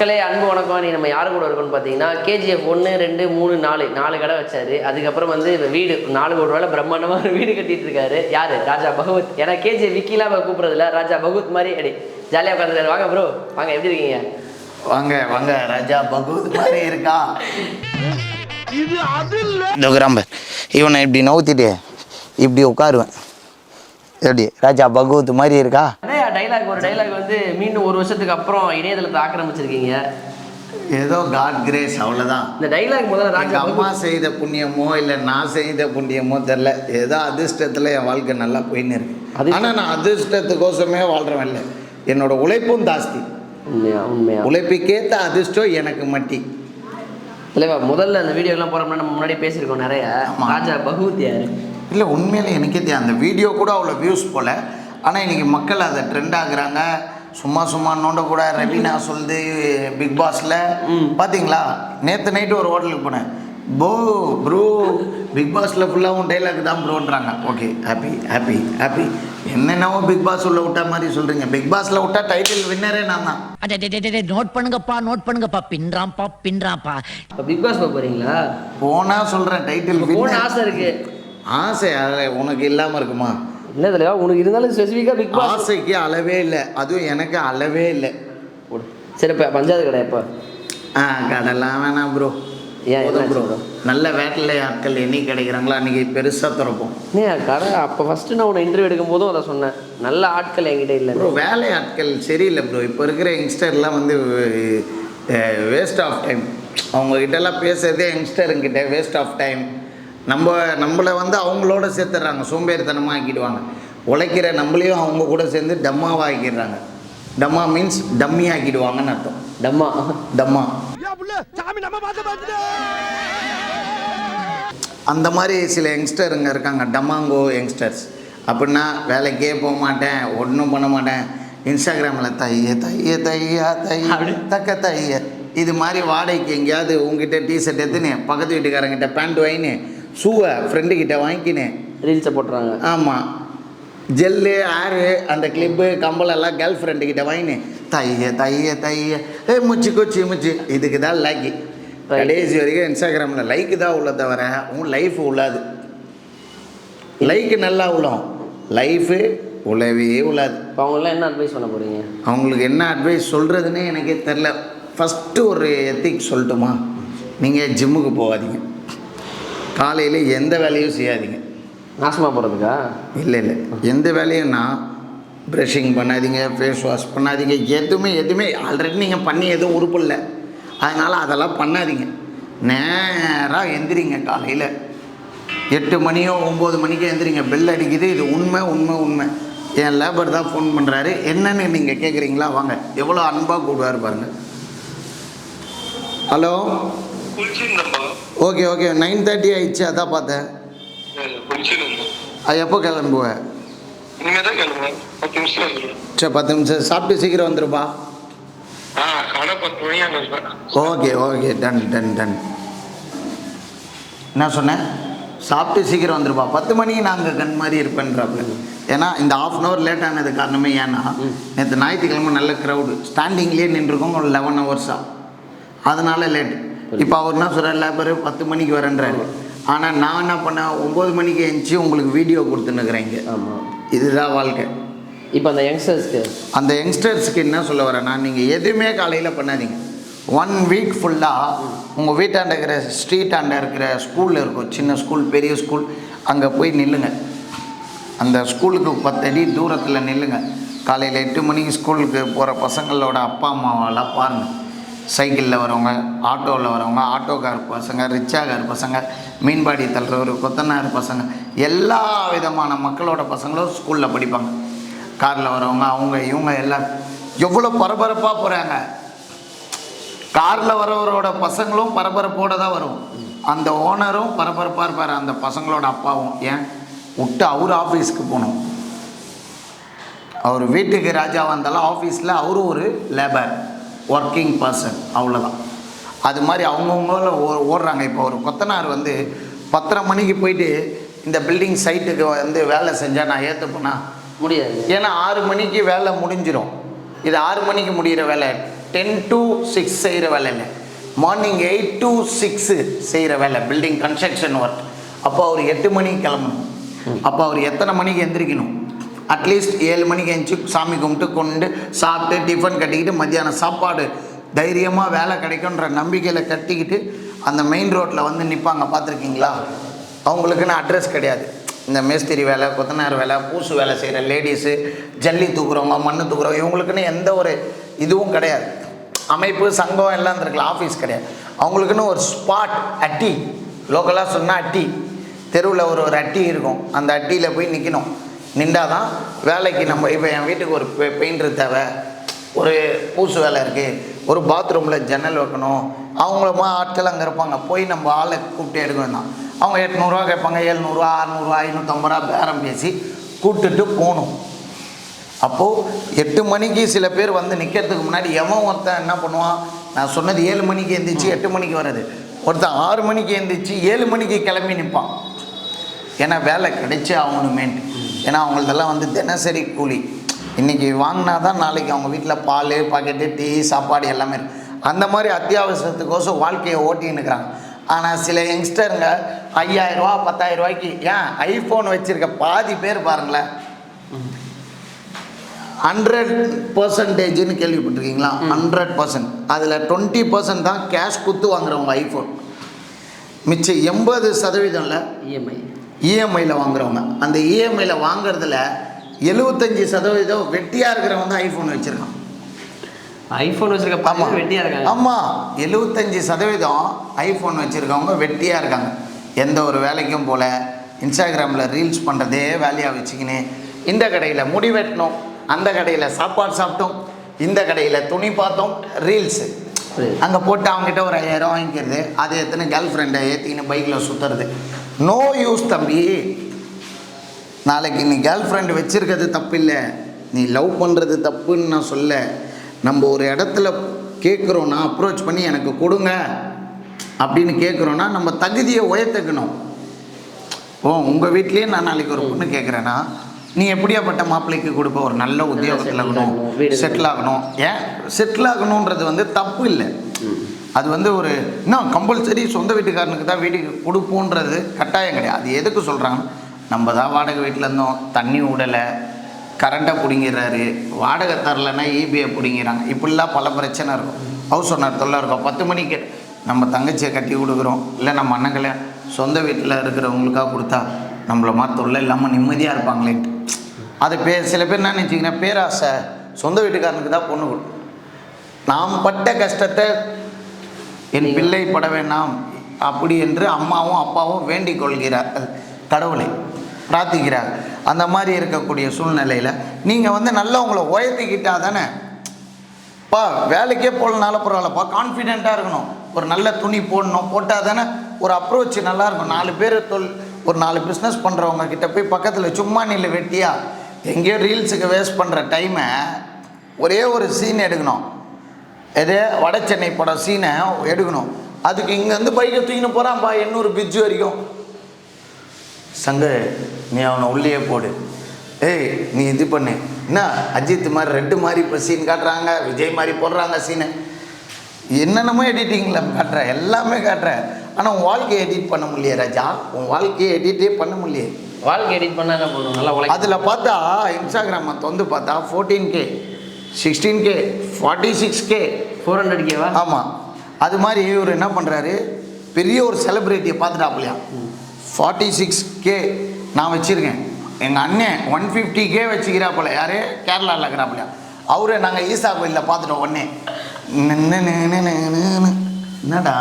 மக்களே அன்பு வணக்கம் நீ நம்ம யாரு கூட இருக்கோம்னு பார்த்தீங்கன்னா கேஜிஎஃப் ஒன்று ரெண்டு மூணு நாலு நாலு கடை வச்சாரு. அதுக்கப்புறம் வந்து வீடு நாலு கோடி ரூபாய் பிரம்மாண்டமாக ஒரு வீடு கட்டிட்டு இருக்காரு யாரு? ராஜா பகவத். ஏன்னா கேஜிஎஃப் விக்கிலாம் கூப்பிடுறதில்ல. ராஜா பகவத் மாதிரி அடி ஜாலியாக உட்காந்துருக்காரு. வாங்க ப்ரோ வாங்க எப்படி இருக்கீங்க? வாங்க வாங்க. ராஜா பகவத் மாதிரி இருக்கா? இந்த கிராம்பர் இவனை இப்படி நவுத்திட்டு இப்படி உட்காருவேன். எப்படி? ராஜா பகவத் மாதிரி இருக்கா? டைலாக் ஒரு டைலாக் வந்து மீண்டும் ஒரு வருஷத்துக்கு அப்புறம் இணையதளத்தை ஆக்கிரமிச்சிருக்கீங்க. ஏதோ காட் கிரேஸ் அவ்வளோதான் இந்த டைலாக் முதல்ல எங்க ராஜா அம்மா செய்த புண்ணியமோ இல்லை நான் செய்த புண்ணியமோ தெரில ஏதோ அதிர்ஷ்டத்தில் என் வாழ்க்கை நல்லா போயின்னு இருக்கு. ஆனால் நான் அதிர்ஷ்டத்துக்கோசமே வாழ்கிறவன் இல்லை. என்னோட உழைப்பும் ஜாஸ்தி. உழைப்புக்கேற்ற அதிர்ஷ்டம் எனக்கு மட்டி. இல்லைவா முதல்ல அந்த வீடியோலாம் போகிறோம்னா நம்ம முன்னாடி பேசியிருக்கோம் நிறைய. ராஜா பகவத் யாரு? இல்லை உண்மையிலே எனக்கே தெரியும். அந்த வீடியோ கூட அவ்வளோ வியூஸ் போல. ஆனால் இன்னைக்கு மக்கள் அதை ட்ரெண்ட் ஆகுறாங்க. சும்மா சும்மா நோண்ட கூட ரவீனா சொல்லுது பிக் பாஸில். பார்த்தீங்களா நேற்று நைட்டு ஒரு ஹோட்டலுக்கு போனேன். போ ப்ரோ பிக் பாஸில் ஃபுல்லாகவும் டைலாக் தான் ப்ரோன்றாங்க ஓகே ஹாப்பி ஹாப்பி ஹாப்பி என்னென்னவோ பிக் பாஸ் உள்ள விட்டா மாதிரி சொல்கிறீங்க பிக் பாஸில் விட்டா டைட்டில் வின்னரே நான் தான். நோட் பண்ணுங்கப்பா நோட் பண்ணுங்கப்பா. பின்றாம்பா பின்றாம்பா இப்போ பிக் பாஸ் போக போகிறீங்களா போனால் சொல்கிறேன் டைட்டில் போன ஆசை இருக்கு. ஆசை அது உனக்கு இல்லாமல் இருக்குமா? இல்லை தலைவா உனக்கு இருந்தாலும் ஸ்பெசிஃபிக்காக பிக் பாஸ் ஆசைக்கு அளவே இல்லை. அதுவும் எனக்கு அளவே இல்லை. சரி இப்போ பஞ்சாயத்து கடை எப்போ? ஆ கடலாம் வேணாம் ப்ரோ ஏன் என்ன ப்ரோ? நல்ல வேட்டில் ஆட்கள் என்னைக்கு கிடைக்கிறாங்களோ? அன்றைக்கி பெருசாக திறப்போம். நீ கடை? அப்போ ஃபஸ்ட்டு நான் உன்னை இன்டர்வியூ எடுக்கும் போதும் அதை சொன்னேன். நல்ல ஆட்கள் என்கிட்ட இல்லை. ப்ரோ வேலை ஆட்கள் சரியில்லை ப்ரோ இப்போ இருக்கிற யங்ஸ்டர்லாம் வந்து வேஸ்ட் ஆஃப் டைம் அவங்கக்கிட்டலாம் பேசுறதே யங்ஸ்டருங்கிட்ட வேஸ்ட் ஆஃப் டைம் நம்ம நம்மளை வந்து அவங்களோட சேர்த்துடுறாங்க சோம்பேறித்தனமாக ஆக்கிடுவாங்க உழைக்கிற நம்மளையும் அவங்க கூட சேர்ந்து டம்மாவாக ஆக்கிடுறாங்க டம்மா மீன்ஸ் டம்மி ஆக்கிடுவாங்கன்னு அர்த்தம். டம்மா. டம்மா. அந்த மாதிரி சில யங்ஸ்டருங்க இருக்காங்க டமாங்கோ யங்ஸ்டர்ஸ் அப்படின்னா வேலைக்கே போக மாட்டேன் ஒன்றும் பண்ண மாட்டேன். இன்ஸ்டாகிராமில் தைய தைய தையா தைய தக்க தைய. இது மாதிரி வாடகைக்கு எங்கேயாவது உங்ககிட்ட டிஷர்ட் எடுத்துன்னு பக்கத்து வீட்டுக்காரங்கிட்ட பேண்ட் வாங்கினு ஷூவை ஃப்ரெண்டுக்கிட்ட வாங்கிக்கினேன் ரீல்ஸை போட்டுறாங்க. ஆமாம் ஜெல்லு ஆறு அந்த கிளிப்பு கம்பளம் எல்லாம் கேர்ள் ஃப்ரெண்டு கிட்ட வாங்கினு தைய தைய தைய ஏ முச்சி கொச்சி முச்சி. இதுக்கு தான் லைக்கு. கடைசி வரைக்கும் இன்ஸ்டாகிராமில் லைக்கு தான் உள்ள தவிர உன் லைஃப் உள்ளாது. லைக்கு நல்லா உள்ளோம். லைஃபு உழவே உள்ளாது. இப்போ அவங்களாம் என்ன அட்வைஸ் பண்ண போகிறீங்க அவங்களுக்கு என்ன அட்வைஸ் சொல்கிறதுனே எனக்கே தெரில ஃபஸ்ட்டு ஒரு எத்திக் சொல்லட்டுமா? நீங்கள் ஜிம்முக்கு போகாதீங்க. காலையில் எந்த வேலையும் செய்யாதீங்க. நாசமாக போகிறதுக்கா இல்லை இல்லை. எந்த வேலையும்னா ப்ரஷிங் பண்ணாதீங்க ஃபேஸ் வாஷ் பண்ணாதீங்க. எதுவுமே எதுவுமே ஆல்ரெடி நீங்கள் பண்ணி எதுவும் உறுப்பு இல்லை. அதனால் அதெல்லாம் பண்ணாதீங்க. நேராக எந்திரிங்க காலையில். எட்டு மணியோ ஒம்பது மணிக்கோ எந்திரிங்க. பெல் அடிக்குது. இது உண்மை உண்மை உண்மை. என் லேபர் தான் ஃபோன் பண்ணுறாரு என்னன்னு நீங்கள் கேட்குறீங்களா வாங்க. எவ்வளோ அன்பாக கூடுவார் பாருங்க. Hello? Okay okay. Nine thirty ஆயிடுச்சு அதான் பார்த்தேன். அது எப்போ கிளம்புவேன் இனிமே தான் கிளம்புறேன் பத்து நிமிஷம் சரி பத்து நிமிஷம். சாப்பிட்டு சீக்கிரம் வந்துருப்பா. Okay okay. Done done done. என்ன சொன்னேன்? சாப்பிட்டு சீக்கிரம் வந்துருப்பா. பத்து மணிக்கு நாங்கள் கண் மாதிரி இருப்பேன்றாப்புல. ஏன்னா இந்த ஆஃப் அன் ஹவர் லேட் ஆனது காரணமே ஏன்னா நேற்று ஞாயிற்றுக்கிழமை நல்ல க்ரௌடு ஸ்டாண்டிங்லேயே நின்றுருக்கோம் ஒரு லெவன் ஹவர்ஸாக அதனால லேட் இப்போ அவர் என்ன சொல்கிறார் லேபர் பத்து மணிக்கு வரேன்றாரு. ஆனால் நான் என்ன பண்ணேன் ஒம்பது மணிக்கு எழுந்துச்சி உங்களுக்கு வீடியோ கொடுத்துன்னுக்குறேன் இங்கே. ஆமாம் இதுதான் வாழ்க்கை. இப்போ அந்த யங்ஸ்டர்ஸ்க்கு அந்த யங்ஸ்டர்ஸ்க்கு என்ன சொல்ல வரேன்னா நீங்கள் எதுவுமே காலையில் பண்ணாதீங்க. ஒன் வீக் ஃபுல்லாக உங்கள் வீட்டாண்ட இருக்கிற ஸ்ட்ரீட்டாண்ட இருக்கிற ஸ்கூலில் இருக்கும் சின்ன ஸ்கூல் பெரிய ஸ்கூல் அங்கே போய் நில்லுங்க. அந்த ஸ்கூலுக்கு பத்தடி தூரத்தில் நில்லுங்க. காலையில் எட்டு மணிக்கு ஸ்கூலுக்கு போகிற பசங்களோட அப்பா அம்மாவெல்லாம் பாருங்கள் சைக்கிளில் வரவங்க ஆட்டோவில் வரவங்க ஆட்டோக்கார் பசங்க ரிக்ஷாக்கார் பசங்க மீன்பாடி தள்ளுறவர் கொத்தனார் பசங்க எல்லா விதமான மக்களோட பசங்களும் ஸ்கூலில் படிப்பாங்க. காரில் வரவங்க அவங்க இவங்க எல்லாம் எவ்வளோ பரபரப்பாக போகிறாங்க காரில் வரவரோட பசங்களும் பரபரப்போடு தான் வரும். அந்த ஓனரும் பரபரப்பாக இருப்பார். அந்த பசங்களோட அப்பாவும் ஏன்? விட்டு அவர் ஆஃபீஸ்க்கு போகணும். அவர் வீட்டுக்கு ராஜா வந்தாலும் ஆஃபீஸில் அவரும் ஒரு லேபர் ஒர்க்கிங் பர்சன் அவ்வளோதான் அது மாதிரி அவங்கவுங்கள ஓ ஓடுறாங்க. இப்போ ஒரு கொத்தனார் வந்து பத்தரை மணிக்கு போயிட்டு இந்த பில்டிங் சைட்டுக்கு வந்து வேலை செஞ்சால் நான் ஏற்றுப்பேனா முடியாது. ஏன்னா ஆறு மணிக்கு வேலை முடிஞ்சிடும் இது ஆறு மணிக்கு முடிகிற வேலை. டென் டு சிக்ஸ் செய்கிற வேலை இல்லை. மார்னிங் எயிட் டு சிக்ஸு செய்கிற வேலை. பில்டிங் கன்ஸ்ட்ரக்ஷன் ஒர்க் அப்போ அவர் எட்டு மணிக்கு கிளம்பணும். அப்போ அவர் எத்தனை மணிக்கு எந்திரிக்கணும்? அட்லீஸ்ட் ஏழு மணிக்கு எழுந்துச்சி சாமி கும்பிட்டு கொண்டு சாப்பிட்டு டிஃபன் கட்டிக்கிட்டு மத்தியானம் சாப்பாடு தைரியமாக வேலை கிடைக்குன்ற நம்பிக்கையில் கட்டிக்கிட்டு அந்த மெயின் ரோட்டில் வந்து நிற்பாங்க பார்த்துருக்கீங்களா? அவங்களுக்குன்னு அட்ரஸ் கிடையாது. இந்த மேஸ்திரி வேலை கொத்தனார் வேலை பூசு வேலை செய்கிற லேடிஸு ஜல்லி தூக்குறவங்க மண் தூக்குறவங்க இவங்களுக்குன்னு எந்த ஒரு இதுவும் கிடையாது. அமைப்பு சங்கம் எல்லாம் இருந்திருக்கலாம். ஆஃபீஸ் கிடையாது. அவங்களுக்குன்னு ஒரு ஸ்பாட் அட்டி. லோக்கலாக சொன்னால் அட்டி. தெருவில் ஒரு ஒரு அட்டி இருக்கும். அந்த அட்டியில் போய் நிற்கணும் நின்றாதான் வேலைக்கு நம்ம இப்போ என் வீட்டுக்கு ஒரு பெ பெயிண்டர் தேவை ஒரு பூசு வேலை இருக்குது ஒரு பாத்ரூமில் ஜன்னல் வைக்கணும் அவங்களமா ஆட்கள் அங்கே இருப்பாங்க போய் நம்ம ஆளை கூப்பிட்டு எடுக்க வேண்டாம். அவங்க எட்நூறுரூவா கேட்பாங்க எழுநூறுவா அறநூறுவா ஐநூற்றம்பது ரூபா பேரம் பேசி கூப்பிட்டுட்டு போகணும். அப்போது எட்டு மணிக்கு சில பேர் வந்து நிற்கிறதுக்கு முன்னாடி எவன் ஒருத்தன் என்ன பண்ணுவான்? நான் சொன்னது ஏழு மணிக்கு எந்திரிச்சு எட்டு மணிக்கு வர்றது. ஒருத்தன் ஆறு மணிக்கு எந்திரிச்சு ஏழு மணிக்கு கிளம்பி நிற்பான். ஏன்னா வேலை கிடைச்சே ஆகணுமேன்ட்டு. ஏன்னா அவங்களதெல்லாம் வந்து தினசரி கூலி. இன்றைக்கி வாங்கினா தான் நாளைக்கு அவங்க வீட்டில் பால் பாக்கெட்டு டீ சாப்பாடு எல்லாமே அந்த மாதிரி அத்தியாவசியத்துக்கோசம் வாழ்க்கையை ஓட்டின்னு இருக்கிறாங்க. ஆனால் சில யங்ஸ்டருங்க ஐயாயிரரூவா பத்தாயிரம் ரூபாய்க்கு ஏன் ஐஃபோன் வச்சுருக்க பாதி பேர் பாருங்களேன். ஹண்ட்ரட் பர்சன்டேஜ்னு கேள்விப்பட்டிருக்கீங்களா? ஹண்ட்ரட் பர்சன்ட் அதில் டுவெண்ட்டி பர்சன்ட் தான் கேஷ் குத்து வாங்குறவங்க ஐஃபோன் மிச்சம் எண்பது சதவீதம்ல இஎம்ஐ இஎம்ஐயில் வாங்குறவங்க. அந்த இஎம்ஐயில் வாங்குறதுல எழுபத்தஞ்சி சதவீதம் வெட்டியாக இருக்கிறவங்க தான் ஐஃபோன் வச்சுருக்கான். ஐஃபோன் வச்சிருக்க ஆமாம் பாருங்க வெட்டியா இருக்காங்க. ஆமாம் எழுபத்தஞ்சி சதவீதம் ஐஃபோன் வச்சுருக்கவங்க வெட்டியாக இருக்காங்க. எந்த ஒரு வேலைக்கும் போல இன்ஸ்டாகிராமில் ரீல்ஸ் பண்ணுறதே வேலையாக வச்சுக்கின்னு இந்த கடையில் முடி வெட்டணும் அந்த கடையில் சாப்பாடு சாப்பிட்டோம் இந்த கடையில் துணி பார்த்தோம் ரீல்ஸு. அங்கே போட்டு அவங்ககிட்ட ஒரு ஐயாயிரம் வாங்கிக்கிறது. அதை எத்தனை கேர்ள் ஃப்ரெண்டை ஏற்றிக்கின்னு பைக்கில் சுற்றுறது நோ யூஸ் தம்பி. நாளைக்கு நீ கேர்ள் ஃப்ரெண்டு வச்சிருக்கிறது தப்பு இல்லை நீ லவ் பண்ணுறது தப்புன்னு நான் சொல்ல. நம்ம ஒரு இடத்துல கேட்குறோன்னா அப்ரோச் பண்ணி எனக்கு கொடுங்க. அப்படின்னு கேட்குறோன்னா நம்ம தகுதியை உயர்த்துக்கணும். ஓ உங்கள் வீட்லேயே நான் நாளைக்கு ஒரு பொண்ணு கேட்குறேன்னா நீ எப்படியாப்பட்ட மாப்பிள்ளைக்கு கொடுப்ப? ஒரு நல்ல உத்தியோகத்தில் ஆகணும், செட்டில் ஆகணும். ஏன்? செட்டில் ஆகணுன்றது வந்து தப்பு இல்லை. அது வந்து ஒரு இன்னும் கம்பல்சரி சொந்த வீட்டுக்காரனுக்கு தான் வீட்டுக்கு கொடுப்போன்றது கட்டாயம் கிடையாது. அது எதுக்கு சொல்கிறாங்க நம்ம தான் வாடகை வீட்டில் இருந்தோம் தண்ணி விடலை கரண்ட்டை பிடிங்கிறாரு வாடகை தரலைன்னா ஈபியை பிடிங்கிறாங்க இப்படிலாம் பல பிரச்சனை இருக்கும். ஹவுஸ் ஓனர் தொல்லை இருக்கும். பத்து மணிக்கு நம்ம தங்கச்சியை கட்டி கொடுக்குறோம். இல்லை நம்ம அண்ணங்களை சொந்த வீட்டில் இருக்கிறவங்களுக்காக கொடுத்தா நம்மள மாதிரி தொல்லை இல்லாமல் நிம்மதியாக இருப்பாங்களேன்ட்டு அது பே சில பேர் என்ன நினச்சிங்கன்னா பேராசை சொந்த வீட்டுக்காரனுக்கு தான் பொண்ணு கொடு. நாம் பட்ட கஷ்டத்தை என் பிள்ளை பட வேண்டாம். அப்படி என்று அம்மாவும் அப்பாவும் வேண்டிக் கொள்கிறார் கடவுளை பிரார்த்திக்கிறார். அந்த மாதிரி இருக்கக்கூடிய சூழ்நிலையில் நீங்கள் வந்து நல்லா உங்களை உயர்த்திக்கிட்டா தானே? பா வேலைக்கே போகலனால பரவாயில்லப்பா கான்ஃபிடெண்ட்டாக இருக்கணும். ஒரு நல்ல துணி போடணும். போட்டால் தானே ஒரு அப்ரோச் நல்லாயிருக்கும் நாலு பேர் தொல் ஒரு நாலு பிஸ்னஸ் பண்ணுறவங்க கிட்ட போய் பக்கத்தில் சும்மா நில்லு வெட்டியா? எங்கேயோ ரீல்ஸுக்கு வேஸ்ட் பண்ணுற டைமை ஒரே ஒரு சீன் எடுக்கணும். எது வட சென்னை படம் சீனை எடுக்கணும். அதுக்கு இங்கேருந்து பைக்கை தூக்கின்னு போகிறான்பா எண்ணூறு பிரிட்ஜ் வரைக்கும். சங்கு நீ அவனை உள்ளே போடு. ஏய் நீ இது பண்ணு. என்ன அஜித் மாதிரி ரெட்டு மாதிரி இப்போ சீன் காட்டுறாங்க விஜய் மாதிரி போடுறாங்க சீனு என்னென்னமோ எடிட்டிங்கில் காட்டுற எல்லாமே காட்டுற. ஆனால் உன் வாழ்க்கையை எடிட் பண்ண முடியல ராஜா. உன் வாழ்க்கையை எடிட்டே பண்ண முடியல வாழ்க்கை எடிட் பண்ணா என்ன போதும் நல்லா அதில் பார்த்தா இன்ஸ்டாகிராமை வந்து பார்த்தா fourteen K sixteen K forty six K four hundred கேவா ஆமாம் அது மாதிரி இவர் என்ன பண்ணுறாரு பெரிய ஒரு செலிப்ரிட்டியை பார்த்துட்டாப்புலையா? ஃபார்ட்டி சிக்ஸ் கே நான் வச்சுருக்கேன். எங்கள் அண்ணன் ஒன் ஃபிஃப்டி கே வச்சுக்கிறாப்புல. யார்? கேரளாவில் இருக்கிறாப்புலையா அவரை நாங்கள் ஈசா கோயிலில் பார்த்துட்டோம் நின்னு. என்னடா?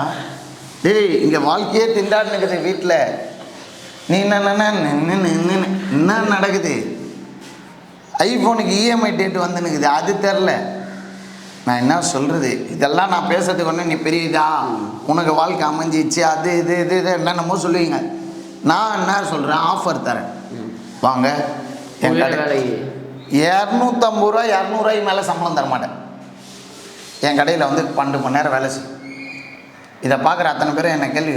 டேய் இங்கே வாழ்க்கையே திண்டாடுனுக்குது வீட்டில் நீ என்ன என்ன நடக்குது? ஐஃபோனுக்கு இஎம்ஐ டேட் வந்துனுக்குது அது தெரில. நான் என்ன சொல்கிறது இதெல்லாம் நான் பேசுறதுக்கு ஒன்று நீ பெரிய இதா? உனக்கு வாழ்க்கை அமைஞ்சிச்சு அது இது இது இது என்னென்னமோ சொல்லுவீங்க. நான் என்ன சொல்கிறேன் ஆஃபர் தரேன். வாங்க. என் கடை இரநூத்தம்பது ரூபா இரநூறுவாய்க்கு மேலே சம்பளம் தர மாட்டேன். என் கடையில் வந்து பன்னெண்டு மணி நேரம் வேலை செய். இதை பார்க்குற அத்தனை பேரும் என்னை கேள்வி.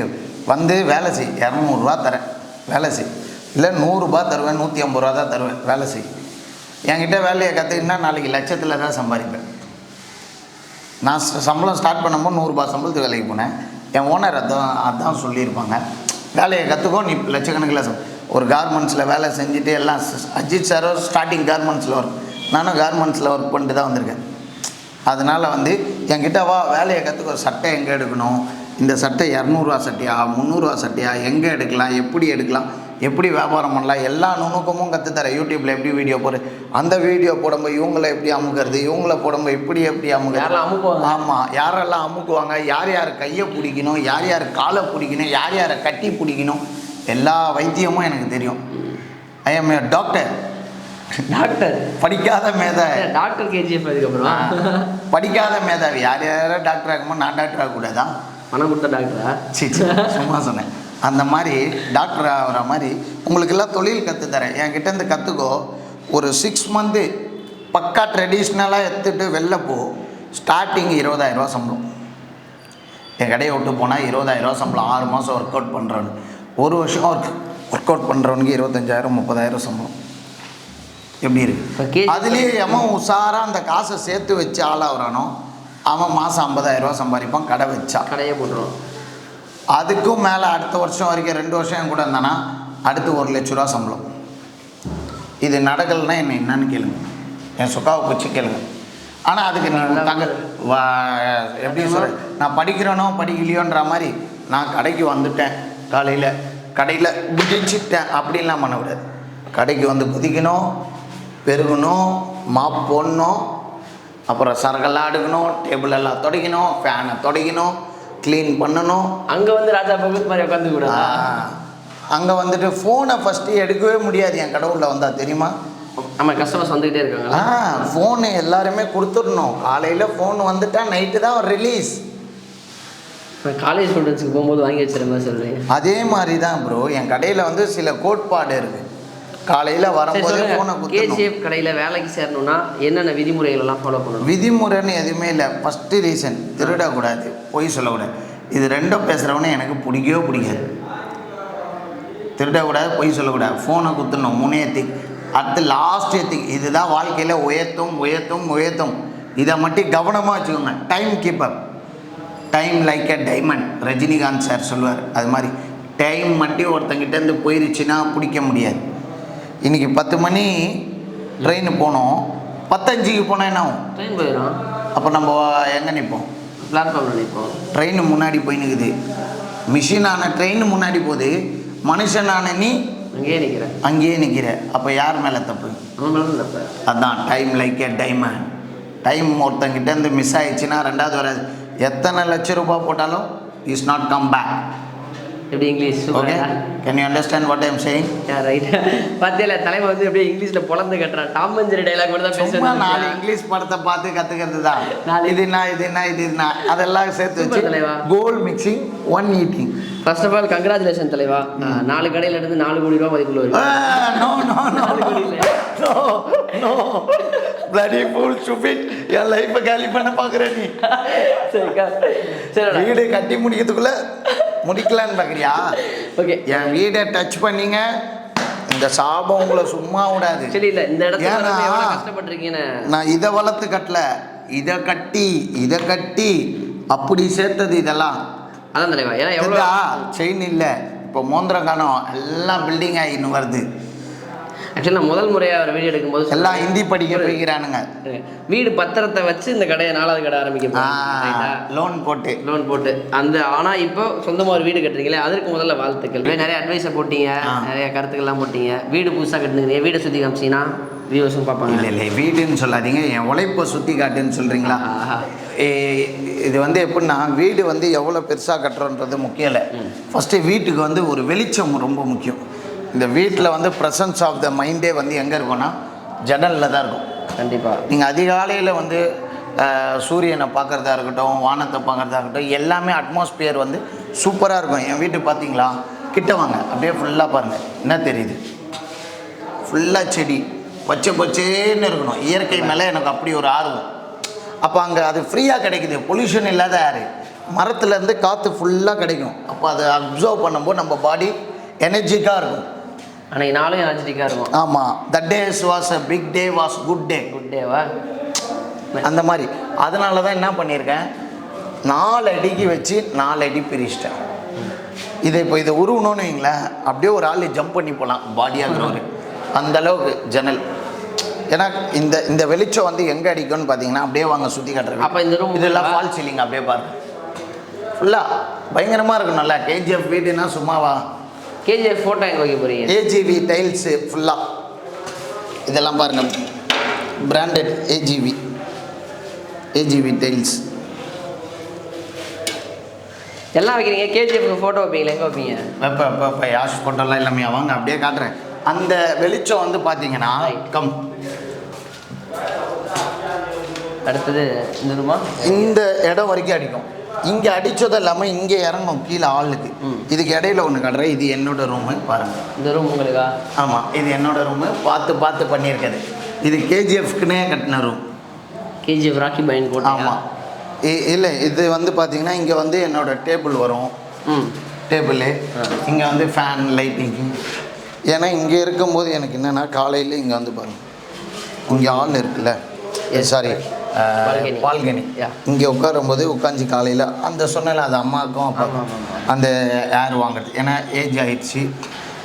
வந்து வேலை செய். இரநூறுவா தரேன். வேலை செய். இல்லை நூறுரூபா தருவேன் நூற்றி ஐம்பது ரூபா தான் தருவேன். வேலை செய். என்கிட்ட வேலையை கற்றுக்கினா நாளைக்கு லட்சத்தில் தான் சம்பாதிப்பேன். நான் சம்பளம் ஸ்டார்ட் பண்ணும்போது நூறுரூபா சம்பளத்துக்கு வேலைக்கு போனேன். என் ஓனர் அதான் அதான் சொல்லியிருப்பாங்க. வேலையை கற்றுக்கோ நீ லட்சக்கணக்கில் ஒரு கார்மெண்ட்ஸில் வேலை செஞ்சுட்டு எல்லாம் அஜித் சாரோ ஸ்டார்டிங் கார்மெண்ட்ஸில் ஒர்க் நானும் கார்மெண்ட்ஸில் ஒர்க் பண்ணிட்டு தான் வந்திருக்கேன். அதனால் வந்து என்கிட்ட வா வேலையை கற்றுக்கோ சட்டை எங்கே எடுக்கணும்? இந்த சட்டை இரநூறுவா சட்டையா முந்நூறுரூவா சட்டையா எங்கே எடுக்கலாம் எப்படி எடுக்கலாம்? எப்படி வியாபாரம் பண்ணலாம்? எல்லா நுணுக்கமும் கற்றுத்தரேன் யூடியூப்பில் எப்படி வீடியோ போடு அந்த வீடியோ போடும்போது இவங்களை எப்படி அமுக்கிறது? இவங்கள போடும்போது இப்படி எப்படி யாரெல்லாம் அமுக்குவாங்க? ஆமாம் யாரெல்லாம் அமுக்குவாங்க? யார் யார் கையை பிடிக்கணும்? யார் யார் காலை பிடிக்கணும்? யார் யாரை கட்டி பிடிக்கணும்? எல்லா வைத்தியமும் எனக்கு தெரியும். ஐ எம் டாக்டர் டாக்டர் படிக்காத மேதை. டாக்டர் கேஜிஎஃப் அதுக்கப்புறம்? படிக்காத மேதாவி யார் யாரோ டாக்டர் ஆகும்போது நான் டாக்டர் ஆகக்கூடாதா? பணம் கொடுத்த டாக்டரா சி சி, சும்மா சொன்னேன். அந்த மாதிரி டாக்டர் ஆகிற மாதிரி உங்களுக்கெல்லாம் தொழில் கற்றுத்தரேன் என்கிட்ட இருந்து கற்றுக்கோ ஒரு சிக்ஸ் மந்த்து பக்கா ட்ரெடிஷ்னலாக எடுத்துட்டு வெளில போ. ஸ்டார்டிங் இருபதாயிரரூவா சம்பளம். என் கடையை விட்டு போனால் இருபதாயிரரூவா சம்பளம். ஆறு மாதம் ஒர்க் அவுட் பண்ணுறவனு ஒரு வருஷம் ஒர்க் ஒர்க் அவுட் பண்ணுறவனுக்கு இருபத்தஞ்சாயிரம் முப்பதாயிரம் சம்பளம். எப்படி இருக்கு? அதுலேயே எவன் உஷாராக அந்த காசை சேர்த்து வச்சு ஆளாகிறானோ அவன் மாதம் ஐம்பதாயிரரூவா சம்பாதிப்பான் கடை வச்சா கடையே போட்டுரும் அதுக்கும் மேலே அடுத்த வருஷம் வரைக்கும் ரெண்டு வருஷம் கூட இருந்தானா அடுத்து ஒரு லட்ச ரூபா சம்பளம். இது நடக்கலைன்னா என்ன என்னன்னு கேளுங்க. என் சுக்காவை பிடிச்சி கேளுங்க. ஆனால் அதுக்கு நீ தங்க எப்படி சொல்ற? நான் படிக்கிறேனோ படிக்கலையோன்ற மாதிரி நான் கடைக்கு வந்துட்டேன். காலையில் கடையில் குதிச்சிட்டேன். அப்படின்லாம் பண்ணக்கூடாது. கடைக்கு வந்து குதிக்கணும் பெருகணும் மாப் போடணும் அப்புறம் சரகெல்லாம் அடுக்கணும் டேபிள் எல்லாம் துடைக்கணும் ஃபேனை துடைக்கணும். க்ளீன் பண்ணணும். அங்க வந்து ராஜா பகவத் மாதிரி உட்காந்து கூடாதா அங்கே வந்துட்டு ஃபோனை ஃபஸ்ட்டு எடுக்கவே முடியாது. என் கடவுளில் வந்தால் தெரியுமா? நம்ம கஸ்டமர்ஸ் வந்துகிட்டே இருக்காங்களா ஆ ஃபோனு எல்லாருமே கொடுத்துடணும். காலையில் ஃபோன் வந்துட்டா நைட்டு தான் ரிலீஸ் காலேஜ் ஸ்டூடெண்ட்ஸ்க்கு போகும்போது வாங்கி வச்சிருக்க மாதிரி அதே மாதிரி தான் ப்ரோ என் கடையில் வந்து சில கோட்பாடு இருக்குது காலையில் வரும்போதே ஃபோனை கேஜிஎஃப் கடையில வேலைக்கு சேரணும்னா என்னென்ன விதிமுறைகள் எல்லாம் ஃபாலோ பண்ணணும்? விதிமுறைன்னு எதுவுமே இல்லை. ஃபஸ்ட்டு ரீசன் திருடக்கூடாது. பொய் சொல்லக்கூடாது. இது ரெண்டும் பேசுகிறவனே எனக்கு பிடிக்கவே பிடிக்காது. திருடக்கூடாது பொய் சொல்லக்கூடாது. ஃபோனை குத்தணும் முனே எத்திக். அடுத்து லாஸ்ட் எத்திக். இதுதான் வாழ்க்கையில் உயர்த்தும் உயர்த்தும் உயர்த்தும். இதை மட்டும் கவனமாக வச்சுக்கோங்க. Time keeper time like a diamond Rajinikanth sir சொல்லுவார். அது மாதிரி. டைம் மட்டும் ஒருத்தங்கிட்ட இருந்து போயிருச்சுன்னா பிடிக்க முடியாது. இன்றைக்கி பத்து மணி ட்ரெயின் போனோம். பத்தஞ்சுக்கு போனால் என்ன ஆகும்? ட்ரெயின் போயிடும் அப்போ நம்ம எங்கே நிற்போம் பிளாட்ஃபார்ம்ல நிற்போம் ட்ரெயின் முன்னாடி போய் நிற்குது மிஷினான ட்ரெயின் முன்னாடி போகுது. மனுஷனான நீ அங்கேயே நிக்கிறேன் அங்கேயே நிற்கிற அப்போ யார் மேலே தப்பு? தப்பு. அதான் time like a diamond time ஒருத்தங்கிட்ட இருந்து மிஸ் ஆயிடுச்சுன்னா ரெண்டாவது வராது. எத்தனை லட்ச ரூபாய் போட்டாலும் இஸ் நாட் கம் பேக் எப்படி English okay can you understand what I'm saying right பாத்தியில தலைமை வந்து அப்படியே இங்கிலீஷ்ல பொழந்து கட்டுறான். டாம் ஜெரி டைலாக் மட்டும் தான் சும்மா நாலு இங்கிலீஷ் படத்தை பார்த்து கற்றுக்கிறது தான் நாலு- இது என்ன இது என்ன இது என்ன அதெல்லாம் சேர்த்து சூப்பர் தலைவா. வச்சு goal mixing one eating first of all congratulation தலைவா நாலு கடையில இருந்து நாலு கோடி ரூபாய் மதிப்புள்ள வருது நோ நோ நாலு கோடி இல்ல. No no bloody fool stupid. என் லைஃப்பை காலி பண்ண பார்க்குற நீ. சரிக்கா சரிடா வீடு கட்டி முடிக்கிறதுக்குள்ள முடிக்கலான்னு பார்க்குறியா ஓகே என் வீடை டச் பண்ணீங்க. இந்த சாபம் உங்களை சும்மா விடாது. சரி இல்ல இந்த இடத்துல கஷ்டப்பட்டிருக்கீங்கன்னு. நான் இதை வளர்த்து கட்டல. இதை கட்டி இதை கட்டி அப்படி சேர்த்தது இதெல்லாம். அதான் தலைவா ஏன்னா எவ்வளவு செயின் இல்லை. இப்போ மோந்திரம் காணோம். எல்லாம் பில்டிங் ஆகின்னு வருது. ஆக்சுவலி நான் முதல் முறையா ஒரு வீடியோ எடுக்கும்போது எல்லாம் ஹிந்தி படிக்க போய்க்கிறானுங்க. வீடு பத்திரத்தை வச்சு இந்த கடையை நாலாவது கடை ஆரம்பிக்க லோன் போட்டு. லோன் போட்டு. அந்த ஆனா இப்போ சொந்தமா ஒரு வீடு கட்டுறீங்களே அதற்கு முதல்ல வாழ்த்துக்கள். நிறைய அட்வைஸை போட்டீங்க. நிறைய கருத்துக்கள்லாம் போட்டீங்க. வீடு புதுசா கட்டுனீங்க. வீடை சுத்தி காமிச்சீங்கன்னா வியூவர்ஸும் பார்ப்பாங்க. இல்லை இல்லை வீடுன்னு சொல்லாதீங்க. என் உழைப்பை சுற்றி காட்டுன்னு சொல்கிறீங்களா. இது வந்து எப்படின்னா வீடு வந்து எவ்வளோ பெருசாக கட்டுறோன்றது முக்கியம் இல்லை. ஃபஸ்ட்டு வீட்டுக்கு வந்து ஒரு வெளிச்சம் ரொம்ப முக்கியம். இந்த வீட்டில் வந்து ப்ரெசன்ஸ் ஆஃப் த மைண்டே வந்து எங்கே இருக்கும்னா ஜன்னலில் தான் இருக்கும். கண்டிப்பா. நீங்கள் அதிகாலையில் வந்து சூரியனை பார்க்குறதா இருக்கட்டும் வானத்தை பார்க்குறதா இருக்கட்டும் எல்லாமே அட்மாஸ்பியர் வந்து சூப்பராக இருக்கும். என் வீட்டு பார்த்தீங்களா கிட்ட வாங்க. அப்படியே ஃபுல்லாக பாருங்கள் என்ன தெரியுது? ஃபுல்லாக செடி. பச்சை பச்சேன்னு இருக்கணும். இயற்கை மேலே எனக்கு அப்படி ஒரு ஆர்வம். அப்போ அங்கே அது ஃப்ரீயாக கிடைக்குது. பொல்யூஷன் இல்லாத ஏர் மரத்துலேருந்து காற்று ஃபுல்லாக கிடைக்கும். அப்போ அதை அப்சர்வ் பண்ணும்போது நம்ம பாடி எனர்ஜிக்காக இருக்கும். அன்னைக்கு நாளும் எனர்ஜெட்டிக்காக இருக்கும். ஆமாம் the days was a big day was good day good டேவா அந்த மாதிரி. அதனால தான் என்ன பண்ணியிருக்கேன்? நாலு அடிக்கு வச்சு நாலு அடி பிரிச்சிட்டேன். இதை இப்போ இதை உருவணும்னு வைங்களேன் அப்படியே ஒரு ஆள் ஜம்ப் பண்ணி போகலாம் பாடியாகிறவர் அந்த அளவுக்கு ஜன்னல். ஏன்னா இந்த இந்த வெளிச்சம் வந்து எங்கே அடிக்கும்னு பார்த்தீங்கன்னா அப்படியே வாங்க சுற்றி காட்டுறேன் அப்ப இந்த room இதெல்லாம்? ஃபால் சீலிங் அப்படியே பாருங்க. ஃபுல்லாக பயங்கரமாக இருக்கும் நல்லா கேஜிஎஃப் வீடுனா சும்மாவா? கேஜிஎஃப் ஃபோட்டோ எங்கே வைக்க போறீங்க? ஏஜிவி டைல்ஸு ஃபுல்லாக இதெல்லாம் பாருங்கள் பிராண்டட் ஏஜிவி ஏஜிவி டைல்ஸ் எல்லாம் வைக்கிறீங்க? கேஜிஎஃப் ஃபோட்டோ வைப்பீங்களா? எங்கே வைப்பீங்க? இப்போ இப்போ இப்போ யாஷ் ஃபோட்டோலாம் எல்லாமே வாங்க அப்படியே காட்டுறேன். அந்த வெளிச்சம் வந்து பார்த்தீங்கன்னா கம். அடுத்தது இந்த ரூமா? இந்த இடம் வரைக்கும் அடிக்கும். இங்கே அடித்ததும் இல்லாமல் இங்கே இறங்கும் கீழே ஆளுக்கு. இதுக்கு இடையில ஒன்று காட்டுறேன். இது என்னோட ரூமு பாருங்கள் இந்த ரூம் உங்களுக்கா? ஆமாம் இது என்னோட ரூமு பார்த்து பார்த்து பண்ணியிருக்கது இது கேஜிஎஃப்க்குனே கட்டின ரூம் கேஜிஎஃப் ராக்கி பைன் போட்டீங்க ஆமாம் இல்லை இது வந்து பார்த்தீங்கன்னா இங்கே வந்து என்னோட டேபிள் வரும். ம். டேபிளு. இங்கே வந்து ஃபேன் லைட்டிங்கு ஏன்னா இங்கே இருக்கும்போது எனக்கு என்னென்னா காலையில் இங்கே வந்து பாருங்க. இங்கே ஆள் இருக்குல்ல. சாரி. பால்கனி. இங்கே உட்காரும்போது உட்காந்து காலையில் அந்த சொன்னல அது அம்மாவுக்கும் ஆமா, அந்த ஏர் வாங்குறது. ஏன்னா ஏஜ் ஆயிடுச்சு.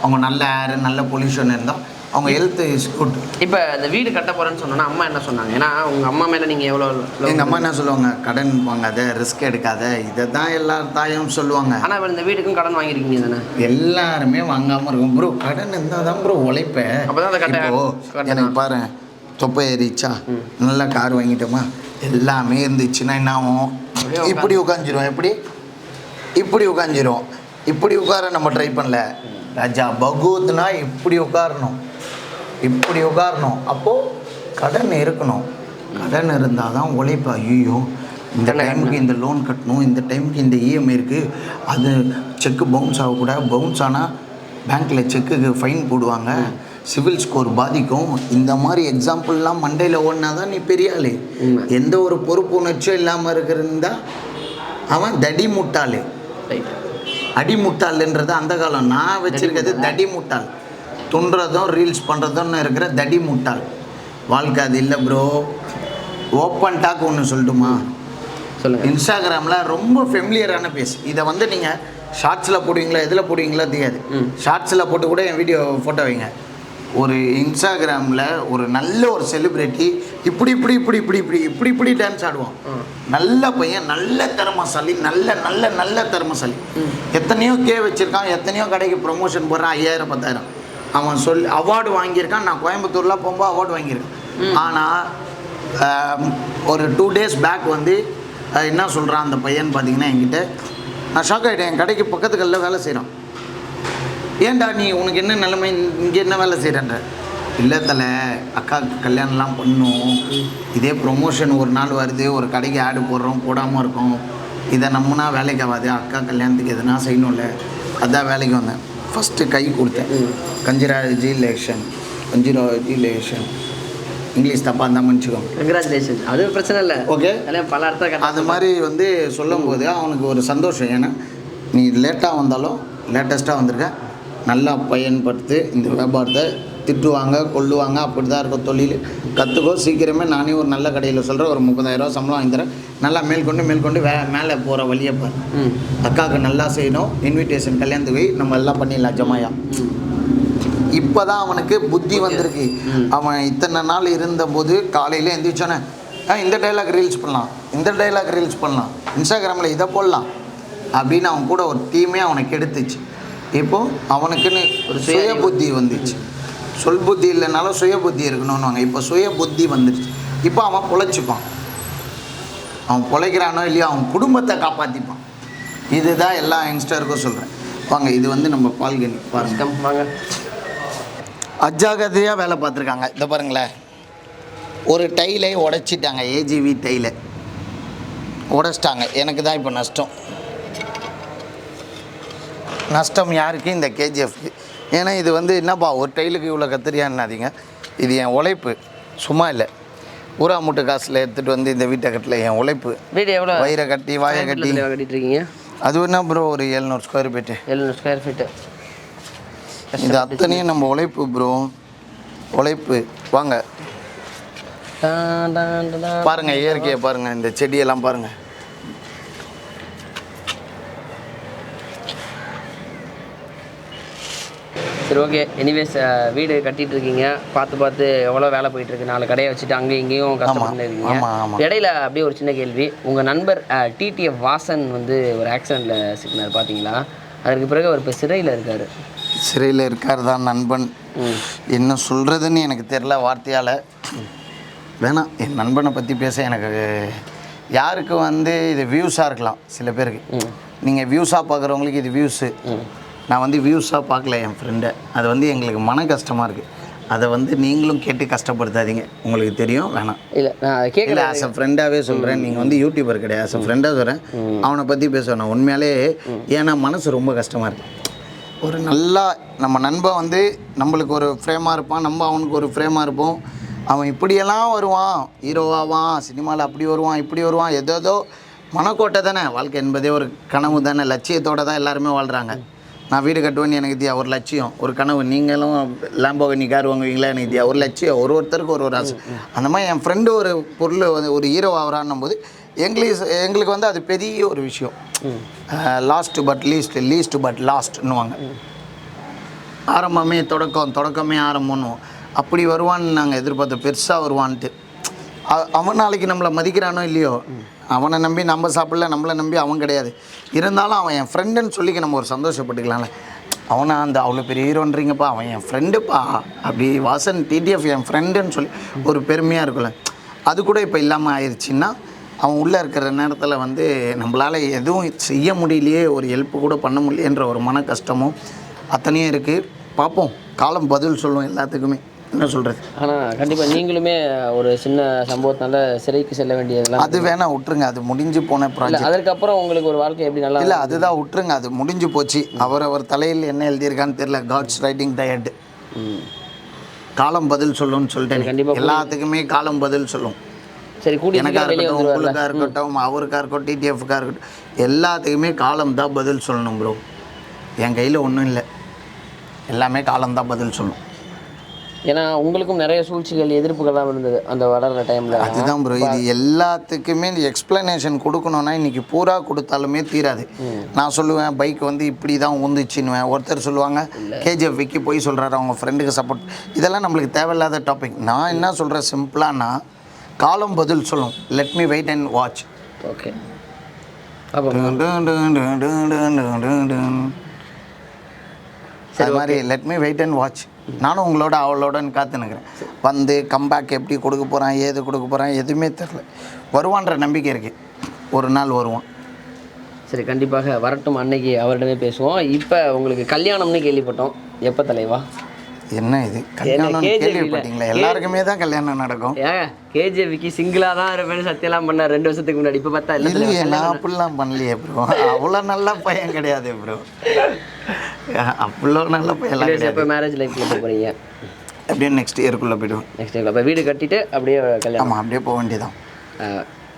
அவங்க நல்ல ஏர் நல்ல பொல்யூஷன் இருந்தால் அவங்க ஹெல்த் இஸ் குட் இப்போ இந்த வீடு கட்ட போறேன்னு சொன்னோன்னா அம்மா என்ன சொன்னாங்க? ஏன்னா உங்க அம்மா மேல நீங்க எவ்வளோ எங்கள் அம்மா என்ன சொல்லுவாங்க? கடன் வாங்காத ரிஸ்க் எடுக்காத இதை தான் எல்லா தாயும் சொல்லுவாங்க. ஆனா இப்ப இந்த வீட்டுக்கும் கடன் வாங்கியிருக்கீங்க தானே? எல்லாருமே வாங்காம இருக்கும். ப்ரோ கடன் இருந்தால் தான் ப்ரோ உழைப்பேன். அப்பதான் அதை கட்ட-. எனக்கு பாரு தொப்பை ஏறிச்சா நல்ல கார் வாங்கிட்டோமா? எல்லாமே இருந்துச்சுன்னா என்ன ஆகும்? இப்படி உட்காந்துரும் எப்படி? இப்படி உட்காந்துரும் இப்படி உட்கார நம்ம ட்ரை பண்ணல. ராஜா பகவத்னா இப்படி உட்காரணும். இப்படி உட்காரணும். அப்போது கடன் இருக்கணும். கடன் இருந்தால் தான் உழைப்பு. ஐயோ இந்த டைமுக்கு இந்த லோன் கட்டணும். இந்த டைமுக்கு இந்த இஎம்ஐ இருக்குது அது செக்கு பவுன்ஸ் ஆகக்கூடாது. பவுன்ஸ் ஆனால் பேங்க்கில் செக்குக்கு ஃபைன் போடுவாங்க. சிவில் ஸ்கோர் பாதிக்கும். இந்த மாதிரி எக்ஸாம்பிள்லாம் மண்டையில் ஓடினா தான் நீ பெரிய ஆளு. எந்த ஒரு பொறுப்பு உணர்ச்சியும் இல்லாமல் இருக்கிறதா அவன் தடி முட்டாளு. ரைட் அடிமுட்டாள்ன்றது அந்த காலம். நான் வச்சிருக்கிறது தடி முட்டாள். துண்டுறதும் ரீல்ஸ் பண்ணுறதும் இருக்கிற தடி முட்டாள். வாழ்க்கை அது இல்லை ப்ரோ ஓப்பன் டாக் ஒன்று சொல்லட்டுமா? சொல்லுங்க. இன்ஸ்டாகிராமில் ரொம்ப ஃபெமிலியரான பேஸ் இதை வந்து நீங்கள் ஷார்ட்ஸில் போடுவீங்களா எதில் போடுவீங்களா தெரியாது. ஷார்ட்ஸில் போட்டு கூட என் வீடியோ ஃபோட்டோ வைங்க. ஒரு இன்ஸ்டாகிராமில் ஒரு நல்ல ஒரு செலிப்ரிட்டி இப்படி இப்படி இப்படி இப்படி இப்படி இப்படி இப்படி டான்ஸ் ஆடுவான். நல்ல பையன் நல்ல திறமசாலி நல்ல நல்ல நல்ல திறமசாலி. எத்தனையோ கே வச்சுருக்கான் எத்தனையோ கடைக்கு ப்ரொமோஷன் போடுறான் ஐயாயிரம் பத்தாயிரம். அவன் சொல் அவார்டு வாங்கியிருக்கான். நான் கோயம்புத்தூர்லாம் போகும்போது அவார்டு வாங்கியிருக்கேன். ஆனால் ஒரு டூ டேஸ் பேக் வந்து என்ன சொல்கிறான் அந்த பையன் பார்த்தீங்கன்னா என்கிட்ட நான் ஷாக் ஆகிட்டேன் என் கடைக்கு பக்கத்துக்கல்ல வேலை செய்கிறான் ஏன்டா நீ உனக்கு என்ன நிலைமை? இங்கே என்ன வேலை செய்கிறன்ற இல்லை தலை அக்காவுக்கு கல்யாணம்லாம் பண்ணும். இதே ப்ரொமோஷன் ஒரு நாள் வருது ஒரு கடைக்கு ஆடு போடுறோம் போடாமல் இருக்கோம். இதை நம்மனா வேலைக்கு ஆகாது. அக்கா கல்யாணத்துக்கு எதுனா செய்யணும்ல. அதான் வேலைக்கு வந்தேன். ஃபஸ்ட்டு கை கொடுத்தேன். கஞ்சிராஜி லேஷன் கஞ்சிராஜி லேஷன் இங்கிலீஷ் தப்பாக இருந்தால் மன்னிச்சுக்கோங்க கங்க்ராச்சுலேஷன் அது பிரச்சனை இல்லை. ஓகே பல அர்த்தம் அது மாதிரி வந்து சொல்லும்போது அவனுக்கு ஒரு சந்தோஷம். ஏன்னா நீ லேட்டாக வந்தாலும் லேட்டஸ்ட்டாக வந்திருக்க. நல்லா பயன்படுத்து இந்த வியாபாரத்தை திட்டுவாங்க கொல்லுவாங்க. அப்படி தான் இருக்கும் தொழில். கற்றுக்கோ சீக்கிரமே நானே ஒரு நல்ல கடையில் சொல்கிறேன் ஒரு முப்பதாயிரரூவா சம்பளம் வாங்கி தரேன். நல்லா மேற்கொண்டு மேற்கொண்டு வே மேலே போகிற வழியை பாரு. அக்காவுக்கு நல்லா செய்யணும். இன்விடேஷன் கல்யாணத்துக்கு போய் நம்ம எல்லாம் பண்ணிடலாம் ஜமாயா. இப்போ தான் அவனுக்கு புத்தி வந்திருக்கு. அவன் இத்தனை நாள் இருந்தபோது காலையில் எந்திரிச்சோன்னே ஆ இந்த டைலாக் ரீல்ஸ் பண்ணலாம். இந்த டைலாக் ரீல்ஸ் பண்ணலாம். இன்ஸ்டாகிராமில் இதை போடலாம். அப்படின்னு அவன் கூட ஒரு டீமே அவனுக்கு எடுத்துச்சு. இப்போ அவனுக்குன்னு ஒரு சுய புத்தி வந்துச்சு. சொல் புத்தி இல்லைனாலும் சுய புத்தி இருக்கணும்னு இப்போ சுய புத்தி வந்துடுச்சு இப்போ அவன் பொழைச்சிப்பான். அவன் பொழைக்கிறானோ இல்லையோ அவன் குடும்பத்தை காப்பாற்றிப்பான் இதுதான் எல்லா யங்ஸ்டருக்கும் சொல்கிறேன் வாங்க இது வந்து நம்ம பால்கனி. பாருங்க. வாங்க. அஜாகிரதையாக வேலை பார்த்துருக்காங்க. இந்த பாருங்களேன் ஒரு டைலை உடைச்சிட்டாங்க. ஏஜிவி டைலை. உடைச்சிட்டாங்க. எனக்கு தான் இப்போ நஷ்டம். நஷ்டம் யாருக்கு? இந்த கேஜிஎஃப்க்கு. ஏன்னா இது வந்து என்னப்பா ஒரு டைலுக்கு இவ்வளோ கத்திரியான்னாதீங்க இது என் உழைப்பு. சும்மா இல்லை. ஊரா மூட்டை காசில் எடுத்துகிட்டு வந்து இந்த வீட்டை கட்டல என் உழைப்பு. வீடு எவ்வளோ? வயிறை கட்டி வாயை கட்டி. கட்டிட்டு இருக்கீங்க அது என்ன ப்ரோ ஒரு எழுநூறு ஸ்கொயர் ஃபீட்டு எழுநூறு ஸ்கொயர் ஃபீட்டு இது அத்தனையும் நம்ம உழைப்பு ப்ரோ உழைப்பு. வாங்க. டான், டான், டான், டான். பாருங்க இயற்கையை பாருங்க இந்த செடியெல்லாம் பாருங்க. சரி ஓகே எனிவேஸ் வீடு கட்டிட்டு இருக்கீங்க பார்த்து பார்த்து எவ்வளோ வேலை போயிட்டு இருக்கு நாலு கடையை வச்சுட்டு அங்கேயும் இங்கேயும் கஷ்டப்பட்டு இருக்கீங்க. இடையில அப்படியே ஒரு சின்ன கேள்வி. உங்கள் நண்பர் டிடிஎஃப் வாசன் வந்து ஒரு ஆக்சிடெண்ட்டில் சிக்கினார் பார்த்தீங்களா அதற்கு பிறகு அவர் இப்போ சிறையில் இருக்கார். சிறையில் இருக்கார் தான் நண்பன். என்ன சொல்கிறதுன்னு எனக்கு தெரில வார்த்தையால். வேணாம் என் நண்பனை பற்றி பேச எனக்கு யாருக்கு வந்து இது வியூஸாக இருக்கலாம் சில பேருக்கு. நீங்கள் வியூஸாக பார்க்குறவங்களுக்கு இது வியூஸு நான் வந்து வியூஸாக பார்க்கல என் ஃப்ரெண்டை அது வந்து எங்களுக்கு மன கஷ்டமாக இருக்குது அதை வந்து நீங்களும் கேட்டு கஷ்டப்படுத்தாதீங்க. உங்களுக்கு தெரியும் வேணாம். இல்லை நான் கேட்கல ஆஸ் அ ஃப்ரெண்டாகவே சொல்கிறேன் நீங்கள் வந்து யூடியூபர் கிடையாது. ஆஸ் அ ஃப்ரெண்டாக சொல்கிறேன் அவனை பற்றி பேசுவேன் நான். உண்மையாலே ஏன்னா மனசு ரொம்ப கஷ்டமாக இருக்குது ஒரு நல்லா நம்ம நண்பன் வந்து நம்மளுக்கு ஒரு ஃப்ரேமாக இருப்பான். நம்ம அவனுக்கு ஒரு ஃப்ரேமாக இருப்போம். அவன் இப்படியெல்லாம் வருவான். ஹீரோவாவான் சினிமாவில் அப்படி வருவான் இப்படி வருவான். ஏதோ மனக்கோட்டை தானே. வாழ்க்கை என்பதே ஒரு கனவு தானே. லட்சியத்தோட தான் எல்லாருமே வாழ்கிறாங்க நான் வீடு கட்டுவேன்னு எனக்கு தியா ஒரு லட்சியம். ஒரு கனவு. நீங்களும் லேம்போகனி கார் வாங்குவீங்களா? எனக்கு தியா ஒரு லட்சியம். ஒரு ஒருத்தருக்கு ஒரு ஒரு ஆசை. அந்த மாதிரி என் ஃப்ரெண்டு ஒரு பொருள் வந்து ஒரு ஹீரோ ஆகிறான்னும் போது எங்களுக்கு எங்களுக்கு வந்து அது பெரிய ஒரு விஷயம். Last but least least but last ஆரம்பமே தொடக்கம். தொடக்கமே ஆரம்பம்னு. அப்படி வருவான்னு நாங்கள் எதிர்பார்த்தோம். பெருசாக வருவான்ட்டு. அவன் நாளைக்கு நம்மளை மதிக்கிறானோ இல்லையோ அவனை நம்பி நம்ம சாப்பிடல நம்மளை நம்பி அவன் கிடையாது. இருந்தாலும் அவன் என் ஃப்ரெண்டுன்னு சொல்லிக்க நம்ம ஒரு சந்தோஷப்பட்டுக்கலாம்ல. அவனை அந்த அவ்வளோ பெரிய ஹீரோன்றீங்கப்பா அவன் என் ஃப்ரெண்டுப்பா அப்படி வாசன் டிடிஎஃப் என் ஃப்ரெண்டுன்னு சொல்லி ஒரு பெருமையாக இருக்கும்ல. அது கூட இப்போ இல்லாமல் ஆயிடுச்சுன்னா அவன் உள்ளே இருக்கிற நேரத்தில் வந்து நம்மளால் எதுவும் செய்ய முடியலையே ஒரு ஹெல்ப் கூட பண்ண முடியலன்ற ஒரு மன கஷ்டமும் அத்தனையும் இருக்குது பார்ப்போம். காலம் பதில் சொல்லும் எல்லாத்துக்குமே. என்ன சொல்கிறது ஆனால் கண்டிப்பாக நீங்களுமே ஒரு சின்ன சம்பவத்தினால சிறைக்கு செல்ல வேண்டியதெல்லாம் அது வேணா விட்டுருங்க. அது முடிஞ்சு போன ப்ராஜெக்ட் அதற்கப்புறம் உங்களுக்கு ஒரு வாழ்க்கை எப்படி நல்லா இல்லை அதுதான் விட்டுருங்க. அது முடிஞ்சு போச்சு. அவர் அவர் தலையில் என்ன எழுதியிருக்கான்னு தெரியல. God's writing the head. காலம் பதில் சொல்லும்னு சொல்லிட்டேன். கண்டிப்பா எல்லாத்துக்குமே காலம் பதில் சொல்லும். சரி கூடிய எனக்கா சீக்கிரம் வெளியே இருக்கட்டும் வந்துருவார்ல உங்களுக்கா இருக்கட்டும் அவருக்கா இருக்கட்டும் டிடிஎஃப்க்கா இருக்கட்டும் எல்லாத்துக்குமே காலம் தான் பதில் சொல்லணும் ப்ரோ என் கையில் ஒன்றும் இல்லை. எல்லாமே காலம் தான் பதில் சொல்லும். ஏன்னா உங்களுக்கும் நிறைய சூழ்ச்சிகள் எதிர்ப்புகள்லாம் இருந்தது அந்த வளர்ற டைமில் அதுதான் ப்ரோ இது எல்லாத்துக்குமே எக்ஸ்ப்ளனேஷன் கொடுக்கணும்னா இன்னைக்கு பூரா கொடுத்தாலுமே தீராது. நான் சொல்லுவேன் பைக் வந்து இப்படி தான் ஊந்துச்சுன்னுவேன் ஒருத்தர் சொல்லுவாங்க கேஜிஎஃப் விக்கி போய் சொல்கிறாரு அவங்க ஃப்ரெண்டுக்கு சப்போர்ட் இதெல்லாம் நம்மளுக்கு தேவையில்லாத டாபிக் நான் என்ன சொல்கிறேன் சிம்பிளானா காலம் பதில் சொல்லும். Let me wait and watch okay அது மாதிரி let me wait and watch நானும் உங்களோட அவளோடன்னு காத்துனுக்கிறேன் வந்து கம்பேக் எப்படி கொடுக்க போகிறான் ஏது கொடுக்க போகிறான் எதுவுமே தெரில வருவான்ற நம்பிக்கை இருக்குது ஒரு நாள் வருவான். சரி கண்டிப்பாக வரட்டும் அன்னைக்கு அவரிடமே பேசுவோம். இப்போ உங்களுக்கு கல்யாணம்னு கேள்விப்பட்டோம். எப்போ தலைவா? என்ன இது? கல்யாணம்? கேள்விப்பட்டீங்களா? எல்லாருக்குமே தான் கல்யாணம் நடக்கும். கேஜேவிக்கு சிங்கிளாக தான் இருப்பேன்னு சத்தியெல்லாம் பண்ணார். ரெண்டு வருஷத்துக்கு முன்னாடி. இப்போ பார்த்தா இல்லை இல்லையே நான் அப்படிலாம் பண்ணலையே ப்ரோ அவ்வளோ நல்ல பையன் கிடையாது ப்ரோ அவ்வளோ நல்ல கிடையாது. எப்போ மேரேஜ் லைஃப்பில் போக போகிறீங்க அப்படியே நெக்ஸ்ட் இயருக்குள்ளே போய்டுவோம். நெக்ஸ்ட் இப்போ வீடு கட்டிட்டு அப்படியே கல்யாணம். ஆமாம் அப்படியே போக வேண்டியதான்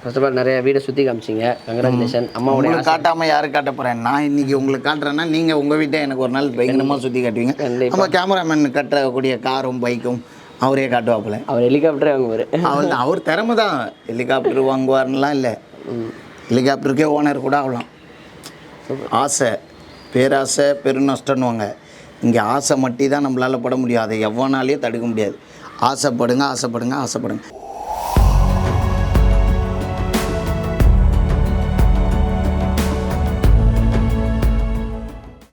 ஃபர்ஸ்ட் ஆஃப் ஆல் நிறைய வீடை சுற்றி காமிச்சிங்க. கங்க்ராச்சுலேஷன் அம்மாவுடைய உங்களுக்கு காட்டாம யாரு காட்ட போறேன்? நான் இன்னைக்கு உங்களுக்கு காட்டுறேன்னா நீங்க உங்க வீட்டை எனக்கு ஒரு நாள் பயங்கரமா சுத்தி காட்டுவீங்க. நம்ம கேமராமேன் கட்டக்கூடிய காரும் பைக்கும் அவரே காட்டுவாப்புல. அவர் ஹெலிகாப்டரே வாங்குவார். அவர் அவர் திறமை தான். ஹெலிகாப்டர் வாங்குவார்னுலாம் இல்லை. ஹெலிகாப்டருக்கே ஓனர் கூட ஆகலாம். ஆசை. பேராசை பெருநஷ்டன்னுவாங்க. இங்கே ஆசை மட்டி தான் நம்மளால் பட முடியும். அதை எவ்வளோனாலையும் தடுக்க முடியாது. ஆசைப்படுங்க ஆசைப்படுங்க ஆசைப்படுங்க.